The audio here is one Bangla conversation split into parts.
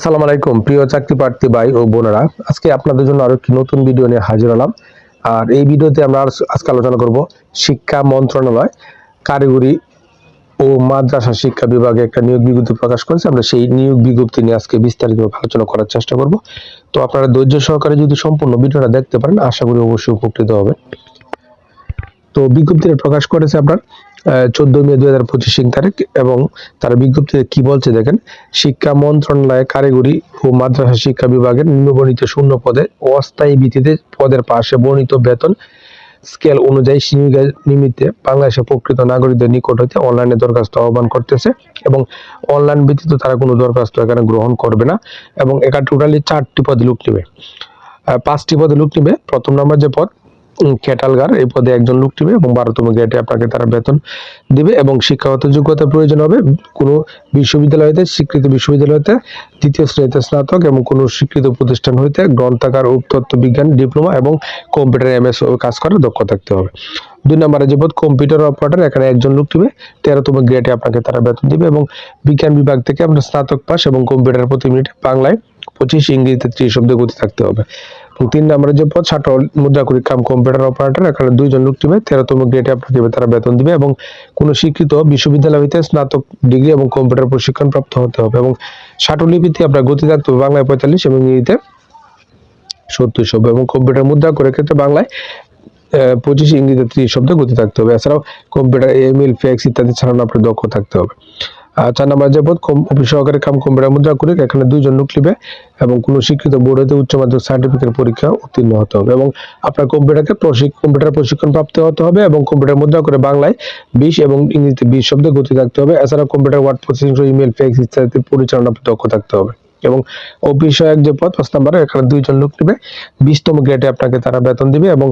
আসসালামু আলাইকুম, প্রিয় চাকরি প্রার্থী ভাই ও বোনেরা। আজকে আপনাদের জন্য আরও একটি নতুন ভিডিও নিয়ে হাজির হলাম। আর এই ভিডিওতে আমরা আজকে আলোচনা করব শিক্ষা মন্ত্রণালয় কারিগরি ও মাদ্রাসা শিক্ষা বিভাগে একটা নিয়োগ বিজ্ঞপ্তি প্রকাশ করেছে। আমরা সেই নিয়োগ বিজ্ঞপ্তি নিয়ে আজকে বিস্তারিত আলোচনা করার চেষ্টা করব। তো আপনারা ধৈর্য সহকারে যদি সম্পূর্ণ ভিডিওটা দেখতে পারেন, আশা করি অবশ্যই উপকৃত হবে তো বিজ্ঞপ্তিটা প্রকাশ করেছে আপনার চোদ্দ মে দুই হাজার পঁচিশ তারিখ এবং তার বিজ্ঞপ্তিতে কি বলছে দেখেন, শিক্ষা মন্ত্রণালয়ে কারিগরি ও মাদ্রাসা শিক্ষা বিভাগের নিম্নবর্ণিত শূন্য পদে অস্থায়ী ভিত্তিতে পদের পাশে বর্ণিত বেতন স্কেল অনুযায়ী নিমিত্তে বাংলাদেশের প্রকৃত নাগরিকদের নিকট হইতে অনলাইনে দরখাস্ত আহ্বান করতেছে এবং অনলাইন ব্যতীত তারা কোনো দরখাস্ত এখানে গ্রহণ করবে না এবং এখানে টোটালি চারটি পদে লুক নেবে। পাঁচটি পদে লুক নেবে। প্রথম নম্বর যে পদ ক্যাটালগার এই পদে একজন লোক নেবে এবং বারোতম গ্রেডে আপনাকে তারা বেতন দিবে এবং শিক্ষাগত যোগ্যতার প্রয়োজন হবে। কোনো বিশ্ববিদ্যালয়তে, স্বীকৃত বিশ্ববিদ্যালয় হইতে দ্বিতীয় শ্রেণীতে স্নাতক এবং কোনো স্বীকৃত প্রতিষ্ঠান হইতে গ্রন্থাগার ও তত্ত্ব বিজ্ঞান, ডিপ্লোমা এবং কম্পিউটার এমএস কাজ করার দক্ষ থাকতে হবে। দুই নম্বরে যে পদ, কম্পিউটার অপারেটর, এখানে একজন লোক নেবে তেরোতম গ্রেডে আপনাকে তারা বেতন দিবে এবং বিজ্ঞান বিভাগ থেকে আপনার স্নাতক পাস এবং কম্পিউটার প্রতি মিনিট বাংলায় পঁচিশ ইংরেজিতে ত্রিশ শব্দে গতি থাকতে হবে। তিন নম্বরে যে পদ, ছাত্র মুদ্রা করি কাম কম্পিউটার অপারেটর এখানে দুইজন লোক নেবে তেরোতম গ্রেডে আপনাকে তারা বেতন দিবে এবং কোনো স্বীকৃত বিশ্ববিদ্যালয় হইতে স্নাতক ডিগ্রি এবং কম্পিউটার প্রশিক্ষণ প্রাপ্ত হতে হবে এবং ষাটলিপিতে আপনার গতি থাকতে হবে বাংলায় পঁয়তাল্লিশ এবং ইংরেজিতে সত্তর শব্দ এবং কম্পিউটার মুদ্রা করে ক্ষেত্রে বাংলায় পঁচিশ, ইংরেজিতে ত্রিশ শব্দ গতি থাকতে হবে। এছাড়াও কম্পিউটার ইমেল ফ্যাক্স ইত্যাদি ছাড়ানো আপনার দক্ষ থাকতে হবে। চার নম্বর যে পদ অফিস সহকারী কাম কম্পিউটার মুদ্রা করে এখানে দুইজন লোক নেবে এবং কোনো শিক্ষিত বোর্ড উচ্চ মাধ্যমিক সার্টিফিকেট পরীক্ষা উত্তীর্ণ হতে হবে এবং আপনার কম্পিউটারকে কম্পিউটার প্রশিক্ষণ প্রাপ্ত হতে হবে এবং কম্পিউটার মুদ্রা করে বাংলায় বিশ এবং ইংরেজিতে বিশ শব্দ গতি থাকতে হবে। এছাড়া computer, word processing, email fax ইত্যাদি পরিচালনা দক্ষ থাকতে হবে এবং অফিস সহায়ক যে পদ, পাঁচ নম্বরে এখানে দুইজন লোক নেবে। বিশতম গ্রেডে আপনাকে তারা বেতন দিবে এবং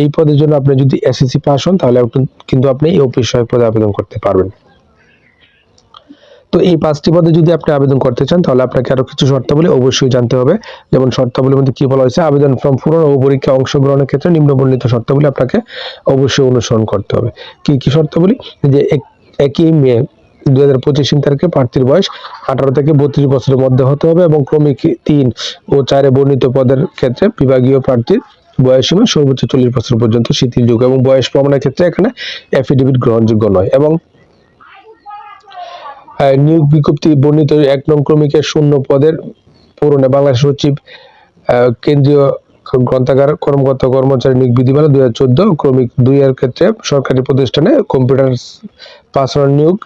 এই পদের জন্য আপনি যদি এসএসসি পাস হন, তাহলে কিন্তু আপনি এই অফিস সহায়ক পদে আবেদন করতে পারবেন। তো এই পাঁচটি পদে যদি আপনি আবেদন করতে চান, তাহলে আপনাকে আরও কিছু শর্তাবলী অবশ্যই জানতে হবে। যেমন শর্তাবলীর মধ্যে কি বলা হয়েছে? আবেদন ফর্ম পূরণ ও পরীক্ষা অংশগ্রহণের ক্ষেত্রে নিম্নবর্ণিত শর্তাবলী আপনাকে অবশ্যই অনুসরণ করতে হবে। কি কি শর্তাবলী? যে এক- একই মে দু হাজার পঁচিশ তারিখে প্রার্থীর বয়স আঠারো থেকে বত্রিশ বছরের মধ্যে হতে হবে এবং ক্রমিক তিন ও চারে বর্ণিত পদের ক্ষেত্রে বিভাগীয় প্রার্থীর বয়স সীমা সর্বোচ্চ চল্লিশ বছর পর্যন্ত শিথিলযোগ্য এবং বয়স প্রমাণের ক্ষেত্রে এখানে অ্যাফিডেভিট গ্রহণযোগ্য নয় এবং নিয়োগ বিজ্ঞপ্তি বর্ণিত এক নং ক্রমিকের শূন্য পদের পূরণে বাংলাদেশ সচিব কেন্দ্রীয় গ্রন্থাগার, কর্মকর্তা, কর্মচারী নিয়োগ বিধিমালা দুই হাজার চোদ্দ ক্রমিক দুই এর ক্ষেত্রে সরকারি প্রতিষ্ঠানে কম্পিউটার পাসওয়ার্ড নিয়োগ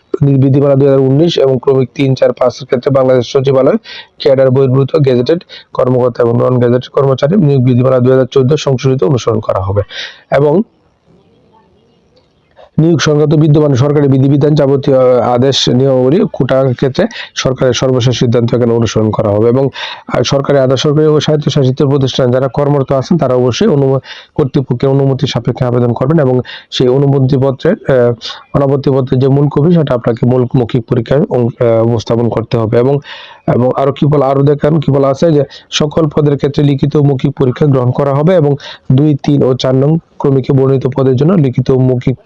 বিধিমালা দুই হাজার উনিশ এবং ক্রমিক তিন, চার পাঁচের ক্ষেত্রে বাংলাদেশ সচিবালয়, ক্যাডার, বহির্ভূত গেজেটেড কর্মকর্তা এবং নন গেজেটেড কর্মচারী নিয়োগ বিধিমালা দুই হাজার চোদ্দ সংশোধিত অনুসরণ করা হবে। এবং নিয়োগ সংক্রান্ত বিদ্যমান সরকারি বিধিবিধান যাবতীয় আদেশ নিয়মাবলী কোটার ক্ষেত্রে সরকারের সর্বশেষ সিদ্ধান্ত এখানে অনুসরণ করা হবে এবং সরকারি আধা সরকারি ও স্বায়ত্তশাসিত প্রতিষ্ঠান যারা কর্মরত আছেন তারা অবশ্যই অনুমতি কর্তৃপক্ষের অনুমতি সাপেক্ষে আবেদন করবেন এবং সেই অনুমতি পত্রের আহ, অনাপত্তি পত্রের যে মূল কপি সেটা আপনাকে মূল মৌখিক পরীক্ষায় উপস্থাপন করতে হবে এবং এবং আরও কি বলা আরও দেখেন কি বলা আছে যে সকল পদের ক্ষেত্রে লিখিত মৌখিক পরীক্ষা গ্রহণ করা হবে এবং দুই তিন ও চার নং ক্রমিকে বর্ণিত পদের জন্য লিখিত, মৌখিক,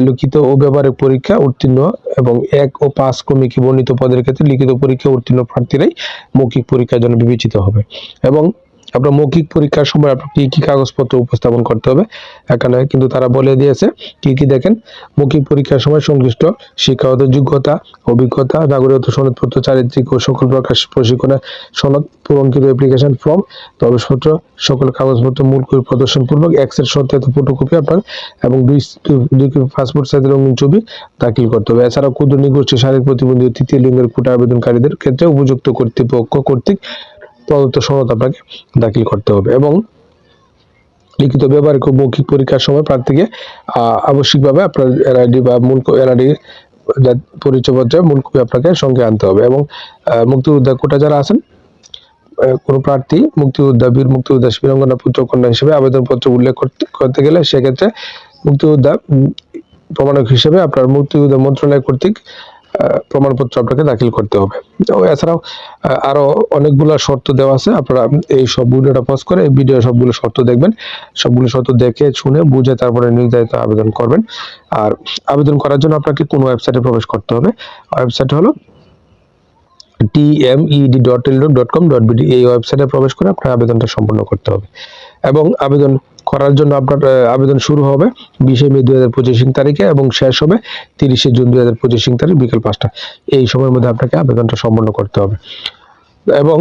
লিখিত ও ব্যবহারিক পরীক্ষা উত্তীর্ণ এবং এক ও পাঁচ ক্রমিকে বর্ণিত পদের ক্ষেত্রে লিখিত পরীক্ষা উত্তীর্ণ প্রার্থীরাই মৌখিক পরীক্ষার জন্য বিবেচিত হবে। এবং আপনার মৌখিক পরীক্ষার সময় আপনার কি কি কাগজপত্র উপস্থাপন করতে হবে? এখানে কিন্তু তারা বলে দিয়েছে, কি কি দেখেন? মৌখিক পরীক্ষার সময় সংশ্লিষ্ট শিক্ষাগত যোগ্যতা, অভিজ্ঞতা, নাগরিকত্ব সনদপত্র, চারিত্রিক ও সকল প্রকার প্রশিক্ষণের সনদ, পূরণকৃত অ্যাপ্লিকেশন ফর্ম প্রবেশপত্র সকল কাগজপত্র মূল করে প্রদর্শন পূর্বক এক্সের সত্যায়িত ফটোকপি আপনার এবং দুই কপি পাসপোর্ট সাইজের রঙিন ছবি দাখিল করতে হবে। এছাড়াও ক্ষুদ্র, নিগোষ্ঠী, শারীরিক প্রতিবন্ধী তৃতীয় লিঙ্গের কোটা আবেদনকারীদের ক্ষেত্রে উপযুক্ত কর্তৃপক্ষ কর্তৃক প্রদত্ত সনদ আপনাকে দাখিল করতে হবে এবং লিখিত ব্যবহারিক ও মৌখিক পরীক্ষার সময় প্রার্থীকে আবশ্যিকভাবে আপনার এনআইডি বা মূল এনআইডি পরিচয়পত্রের মূল কপি আপনাকে সঙ্গে আনতে হবে এবং মুক্তিযোদ্ধা কোটা যারা আছেন কোনো প্রার্থী মুক্তিযোদ্ধা, বীর মুক্তিযোদ্ধা বীরাঙ্গনা পুত্র কন্যা হিসেবে আবেদনপত্র উল্লেখ করতে করতে গেলে সেক্ষেত্রে মুক্তিযোদ্ধা প্রমাণক হিসেবে আপনার মুক্তিযোদ্ধা মন্ত্রণালয় কর্তৃক প্রমাণপত্র আপনাকে দাখিল করতে হবে। এছাড়াও আরও অনেকগুলো শর্ত দেওয়া আছে। আপনারা এই সব ভিডিওটা পজ করে এই ভিডিও সবগুলো শর্ত দেখবেন। সবগুলো শর্ত দেখে, শুনে, বুঝে তারপরে নির্ধারিত আবেদন করবেন। আর আবেদন করার জন্য আপনাকে কোন ওয়েবসাইটে প্রবেশ করতে হবে। ওয়েবসাইট হলো TMED dot Teletalk dot com dot BD এই ওয়েবসাইটে প্রবেশ করে আপনার আবেদনটা সম্পন্ন করতে হবে। এবং আবেদন করার জন্য আপনার আবেদন শুরু হবে বিশে মে দুই হাজার পঁচিশ তারিখে এবং শেষ হবে তিরিশে জুন দুই হাজার পঁচিশ তারিখ বিকেল পাঁচটা। এই সময়ের মধ্যে আপনাকে আবেদনটা সম্পন্ন করতে হবে। এবং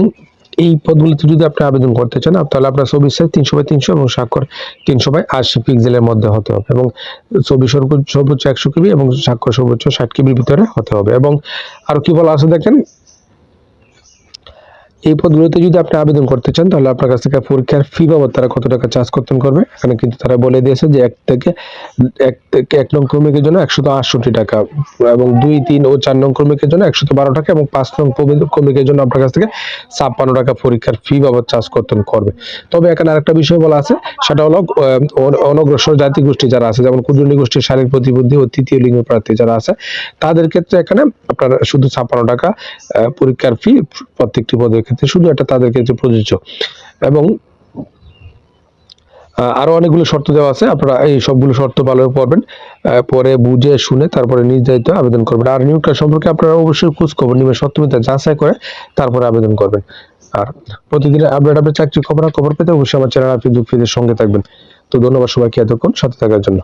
এই পদগুলিতে যদি আপনি আবেদন করতে চান তাহলে আপনার ছবির সাইজ তিনশো বাই তিনশো এবং স্বাক্ষর তিনশো বাই আশি পিক্সেলের মধ্যে হতে হবে এবং সর্বোচ্চ সর্বোচ্চ একশো কেবি এবং স্বাক্ষর সর্বোচ্চ ষাট কেবির ভিতরে হতে হবে। এবং আর কি বলা আছে দেখেন? এই পদগুলোতে যদি আপনি আবেদন করতে চান, তাহলে আপনার কাছ থেকে পরীক্ষার ফি বাবদ তারা কত টাকা চার্জ করতে করবে? এখানে কিন্তু তারা বলে দিয়েছে যে এক থেকে এক থেকে এক নং কর্মীকের জন্য একশত আটষট্টি টাকা এবং দুই, তিন ও চার নং কর্মীকের জন্য একশত বারো টাকা এবং পাঁচ নং কর্মী- কর্মীকের জন্য আপনার কাছ থেকে ছাপ্পান্ন টাকা পরীক্ষার ফি বাবদ চার্জ করতে করবে। তবে এখানে আরেকটা বিষয় বলা আছে, সেটা হলো অনগ্রসর জাতি গোষ্ঠী যারা আছে, যেমন কুজুর্নি গোষ্ঠীর শারীরিক প্রতিবন্ধী ও তৃতীয় লিঙ্গ প্রার্থী যারা আছে, তাদের ক্ষেত্রে এখানে আপনার শুধু ছাপ্পান্ন টাকা পরীক্ষার ফি প্রত্যেকটি পদের ক্ষেত্রে শুধু এটা তাদের ক্ষেত্রে প্রযোজ্য। এবং আরও অনেকগুলো শর্ত দেওয়া আছে, আপনারা এই সবগুলো শর্ত ভালো পড়বেন পরে বুঝে, শুনে, তারপরে দায়িত্ব আবেদন করবেন। আর নিয়োগ সম্পর্কে আপনারা অবশ্যই খোঁজ খবর নিবেন সত্যমিতা যাচাই করে তারপরে আবেদন করবেন। আর প্রতিদিন আপডেট আপডেট চাকরি খবর খবর পেতে অবশ্যই আমার চ্যানেল আপনি দুঃখীদের সঙ্গে থাকবেন। তো ধন্যবাদ সবাইকে এতক্ষণ সাথে থাকার জন্য।